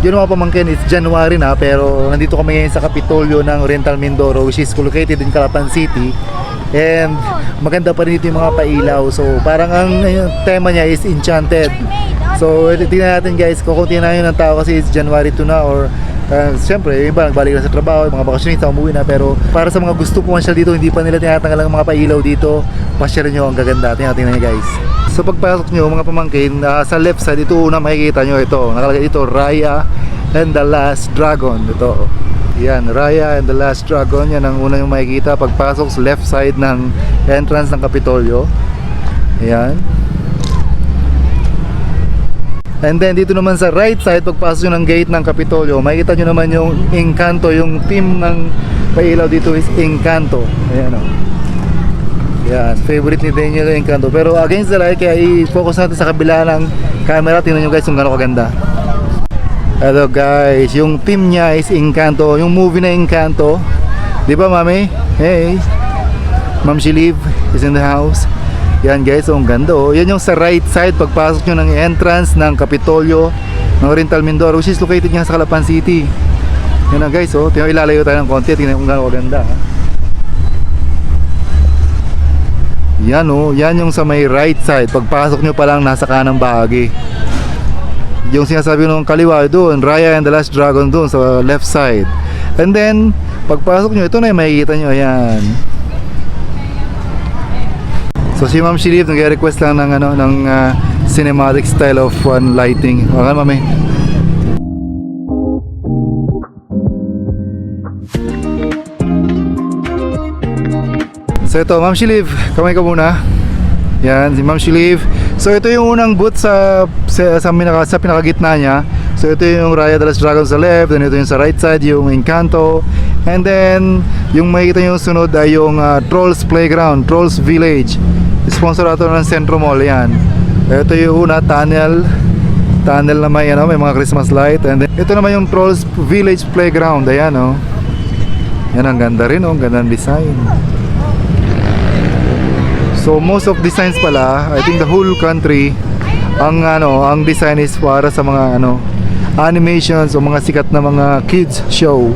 Yun mga pamangkin, it's January na pero nandito kami ngayon sa Kapitolyo ng Oriental Mindoro which is located in Calapan City. And maganda pa rin dito yung mga pailaw. So parang ang tema niya is Enchanted. So tingnan natin guys, kukunti na yun ng tao kasi it's January 2 na or uh, Siyempre, yung iba nagbalik na sa trabaho, yung mga bakasyonista umuwi na pero para sa mga gusto pumansyal dito, hindi pa nila tinatanggal ang mga pailaw dito, pasyalan nyo ang gaganda. Tingnan tingnan nyo guys. So pagpasok nyo mga pamangkin, ah, sa left side, ito una makikita nyo ito. Nakalagay dito, Raya and the Last Dragon. Ito. Yan, Raya and the Last Dragon. Yan ang una yung makikita pagpasok sa left side ng entrance ng Kapitolyo. Ayan. And then dito naman sa right side, pagpasok nyo ng gate ng Kapitolyo, makikita nyo naman yung Encanto, yung team ng pailaw dito is Encanto. Ayan o. Yan, favorite ni Daniel yung Encanto. Pero against the light, kaya i-focus natin sa kabila ng camera. Tingnan nyo guys kung gano'ng kaganda. Hello guys, yung team niya is Encanto. Yung movie na Encanto. Di ba mami? Hey! Ma'am Shiliv is in the house. Yan guys, oh, ang ganda oh. Yan yung sa right side pagpasok nyo ng entrance ng Kapitolyo ng Oriental Mindoro which is located nga sa Calapan City. Yan na guys, oh. Tingnan ilalayo tayo ng konti, tingnan kung gaano kaganda. ha. Yan oh, yan yung sa may right side. Pagpasok nyo pa lang nasa kanang bahagi. Yung sinasabi nung kaliwa doon, Raya and the Last Dragon doon sa left side. And then, pagpasok nyo, ito na yung makikita nyo, ayan. So si Ma'am Shirif nag-request lang ng ano ng ah, cinematic style of one lighting. Okay, mami. So ito, Ma'am Shiliv, kamay ka muna. Yan, si Ma'am Shiliv. So ito yung unang booth sa sa, sa, pinaka, sa pinakagitna niya. So ito yung Raya de los Dragons sa left, then ito yung sa right side, yung Encanto. And then, yung makikita nyo sunod ay yung ah, Trolls Playground, Trolls Village. Sponsor ito ng Centro Mall, yan. Ito yung una, tunnel. Tunnel na may, ano, may mga Christmas light. And then, ito naman yung Trolls Village Playground, ayan, oh. Yan, ang ganda rin, oh. Ang ganda ng design. So most of designs pala, I think the whole country ang ano, ang design is para sa mga ano animations o mga sikat na mga kids show.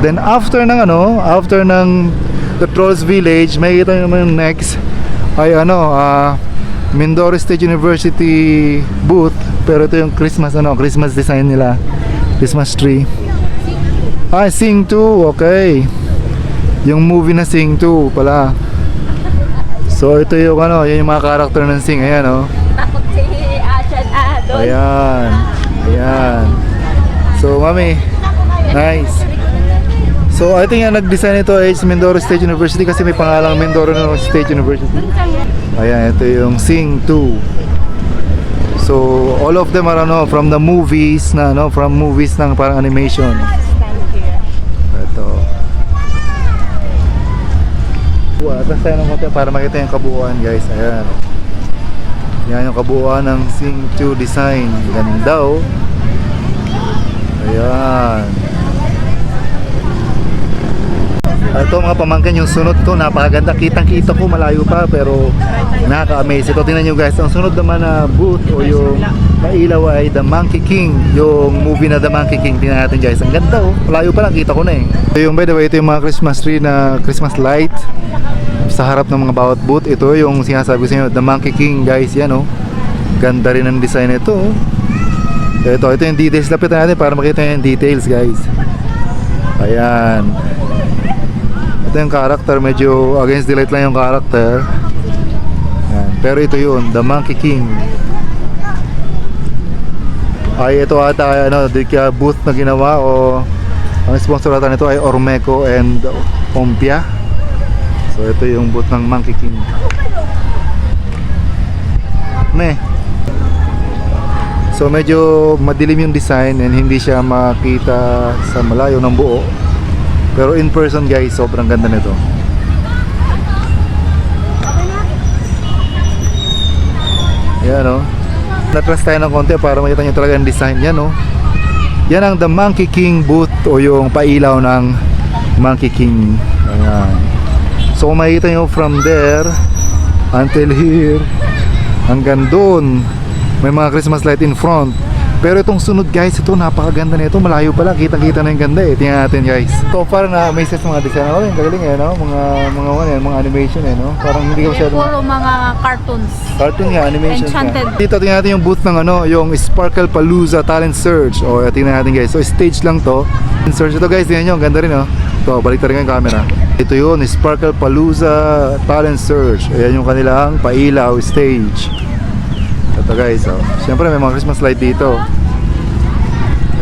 Then after ng ano, after ng the Trolls Village, may kita naman yung next ay ano, ah Mindoro State University booth, pero ito yung Christmas ano, Christmas design nila. Christmas tree. Ah, Sing 2, okay. Yung movie na Sing 2 pala. So ito yung ano, yan yung mga karakter ng Sing, ayan oh. Takot si Ashan. Ayan. Ayan. So, mami. Nice. So, I think ang nag-design ito is Mindoro State University kasi may pangalang Mindoro State University. Ayan, ito yung Sing 2. So, all of them are ano, from the movies na, no, from movies ng parang animation. Ito. Buwan, atras tayo ng konti para makita yung kabuuan guys. Ayan. Yan yung kabuuan ng Sing 2 design. Ganda oh. Ayan. Ito mga pamangkin yung sunod to napakaganda. Kitang kita ko malayo pa pero nakaka-amaze. Ito tingnan nyo guys. Ang sunod naman na booth o yung mailaw ay The Monkey King yung movie na The Monkey King. Tingnan natin guys. Ang ganda oh. Malayo pa lang kita ko na eh. Ito yung by the way ito yung mga Christmas tree na Christmas light sa harap ng mga bawat booth. Ito yung sinasabi ko sa inyo The Monkey King guys. Yan oh. Ganda rin ang design nito oh. Ito, ito yung details. Lapitan natin para makita yung details guys. Ayan ito yung character, medyo against the light lang yung character. Yan. Pero ito yun, The Monkey King. Ay, ito ata, ano, kaya booth na ginawa o ang sponsor ata nito ay Ormeco and Ompia. So, ito yung booth ng Monkey King. Me. So, medyo madilim yung design and hindi siya makita sa malayo ng buo. Pero in person guys, sobrang ganda nito. Yan o. Natras tayo ng konti para makita nyo talaga ang design yan o. Yan ang The Monkey King booth o yung pailaw ng Monkey King. Ayan. So kung makikita nyo from there until here hanggang doon may mga Christmas light in front. Pero itong sunod guys, ito napakaganda nito. Malayo pala, kitang-kita na yung ganda eh. Tingnan natin guys. So far na may sa mga design. Oh, yung galing eh, no? Mga mga ano yan, mga animation eh, no? Parang hindi ko masyadong Puro mga cartoons. Cartoon nga, animation Enchanted. nga. Dito tingnan natin yung booth ng ano, yung Sparkle Palooza Talent Search. Oh, tingnan natin guys. So, stage lang to. Search ito guys, tingnan ang ganda rin oh. Ito, balik rin yung camera. Ito yun, Sparkle Palooza Talent Search. Ayan yung kanilang pailaw stage. Ito guys, oh. Siyempre may mga Christmas light dito.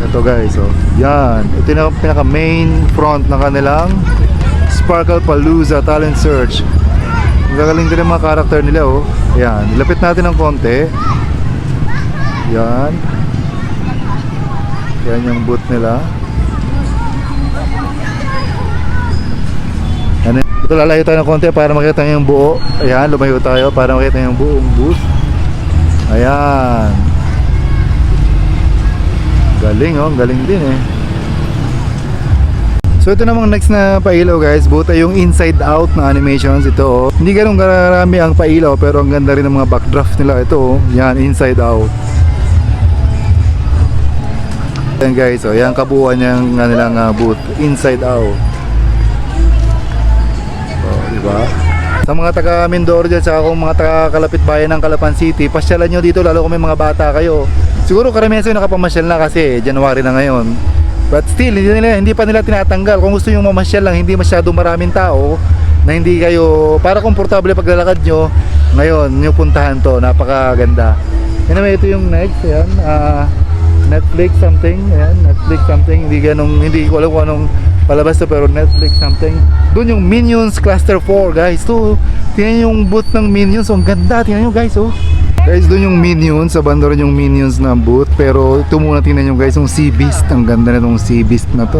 Ito guys, oh. Yan. Ito yung pinaka main front ng kanilang Sparkle Palooza Talent Search. Gagaling din ang mga karakter nila oh. Ayan, ilapit natin ng konti. Yan. Yan yung boot nila. Yan, ito lalayo tayo ng konti para makita yung buo. Ayan, lumayo tayo para makita yung buong booth. Ayan. Galing oh, galing din eh. So ito namang next na pailaw guys, buta yung inside out na animations ito oh. Hindi ganun karami ang pailaw pero ang ganda rin ng mga backdraft nila ito oh. Yan, inside out. Yan guys, oh, yan kabuuan yung kanilang uh, booth, inside out. Oh, di? Sa mga taga Mindoro dyan, sa kung mga taga Kalapit Bayan ng Calapan City, pasyalan nyo dito lalo kung may mga bata kayo. Siguro karamihan sa'yo nakapamasyal na kasi January na ngayon. But still, hindi, nila, hindi pa nila tinatanggal. Kung gusto nyo mamasyal lang, hindi masyado maraming tao, na hindi kayo, para komportable paglalakad nyo, ngayon, nyo puntahan to, napakaganda. Anyway, ito yung next, ayan, ah, Netflix something, ayan, Netflix something, hindi ganong, hindi ko alam kung anong palabas to, pero Netflix something. Doon yung Minions Cluster 4, guys, to, tingnan yung booth ng Minions, ang ganda, tingnan nyo guys, oh. Guys, doon yung Minions, sa banda rin yung Minions na booth, pero ito muna tingnan nyo guys, yung Sea Beast, ang ganda na itong Sea Beast na to.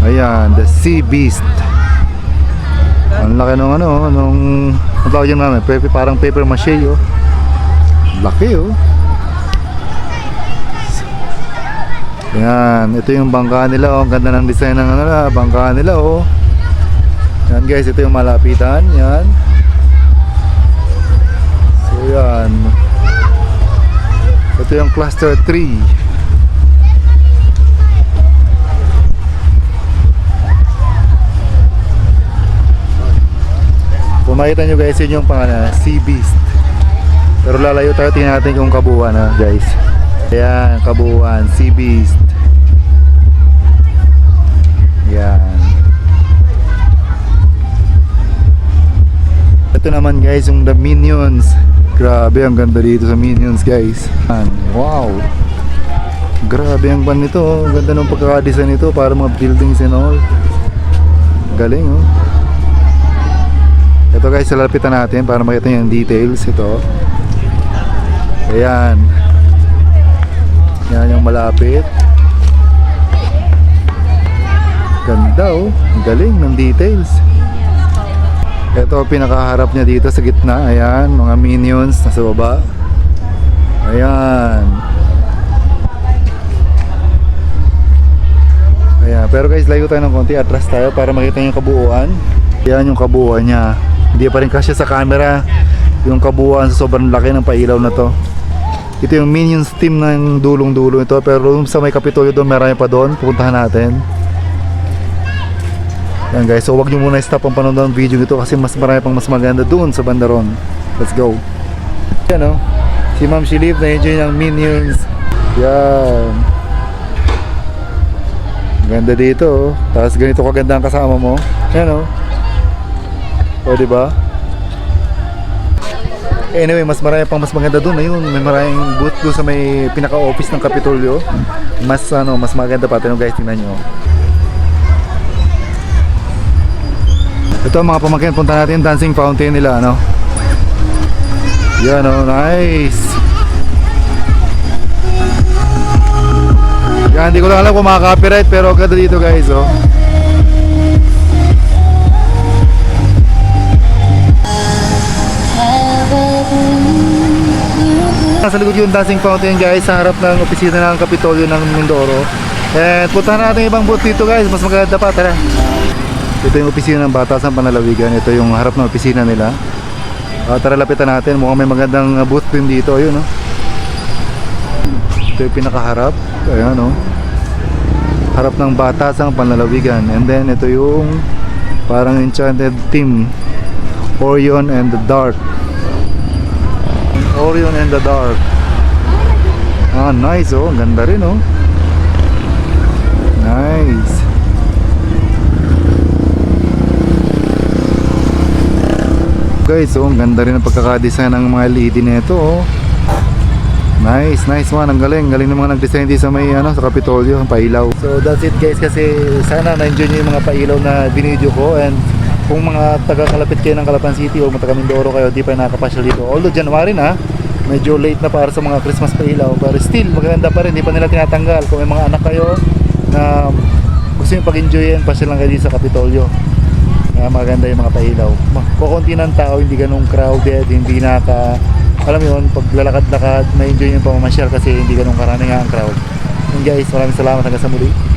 Ayan, the Sea Beast. Ang laki nung ano, nung, ang tawag dyan namin, pepe, parang paper mache, oh. Laki, oh. Yan, ito yung bangka nila, oh. Ang ganda ng design ng ano, na, bangka nila, oh. Yan guys, ito yung malapitan, yan. So yan. Ito yung cluster 3. Kung makita nyo guys, yun yung pangalan, Sea Beast. Pero lalayo tayo, tingnan natin kung kabuuan ha guys. Ayan, kabuuan, Sea Beast. Yan. Ito naman guys, yung The Minions. Grabe, ang ganda dito sa Minions guys. Yan, Wow. Grabe ang ban nito. oh. Ganda ng pagkakadesign nito para mga buildings and all. Galing oh. Ito guys, lalapitan natin para makita nyo yung details. Ito. Ayan. Yan yung malapit. Ganda oh. Galing ng details. Ito pinakaharap niya dito sa gitna. Ayan, mga minions nasa baba. Ayan. Ayan, pero guys, layo tayo ng konti. Atras tayo para makita yung kabuuan. Ayan yung kabuuan niya. Hindi pa rin kasya sa camera yung kabuuan sa sobrang laki ng pailaw na to. Ito yung Minions team ng dulong-dulo ito. Pero sa may Kapitolyo doon, marami pa doon. Pupuntahan natin. Yan guys, so wag nyo muna stop ang panonood ng video nito kasi mas marami pang mas maganda doon sa bandaron. Let's go. Yan oh. Si Ma'am Shilif na-enjoy ng Minions. Yan. Ganda dito oh. Tapos ganito kaganda ang kasama mo. Yan oh. O di ba? Anyway, mas marami pang mas maganda doon. Ayun, may maraming booth doon sa may pinaka-office ng Kapitolyo. Mas ano, mas maganda pa. Tingnan guys, tingnan nyo. Ito mga pamangkin, punta natin yung dancing fountain nila, ano? Yan oh, nice. Yan, hindi ko lang alam kung makaka-copyright pero ganda dito guys, oh. Nasa likod yung dancing fountain guys sa harap ng opisina ng Kapitolyo ng Mindoro. And puntahan natin ibang booth dito guys, mas maganda pa, tara. Ito yung opisina ng Batasan Panalawigan. Ito yung harap ng opisina nila. Ah, tara lapitan natin. Mukhang may magandang uh, booth din dito. Ayun, no? Ito Ito yung pinakaharap. Ayan o. Harap ng batasang panlalawigan. And then ito yung parang enchanted team. Orion and the Dark. Orion and the Dark. Ah, nice oh. Ang ganda rin oh. Nice. Guys, oh, ang ganda rin ang pagkakadesign ng mga LED nito oh. Nice, nice man. Ang galing. Galing ng mga nag-design dito sa may ano, sa Kapitolyo, ang pailaw. So that's it guys kasi sana na-enjoy niyo yung mga pailaw na binidyo ko and kung mga taga-kalapit kayo ng Calapan City o mga Mindoro kayo, di pa nakakapasyal dito. Although January na, medyo late na para sa mga Christmas pailaw pero still maganda pa rin, di pa nila tinatanggal. Kung may mga anak kayo na gusto nyo pag-enjoyin, pasyal lang kayo sa Kapitolyo. Ah, maganda yung mga pailaw. Kukunti ng tao, hindi ganun crowded, hindi naka alam mo yun, pag lalakad-lakad, may enjoy yung pamamasyal kasi hindi ganun karami nga ang crowd. And guys, maraming salamat hanggang sa muli.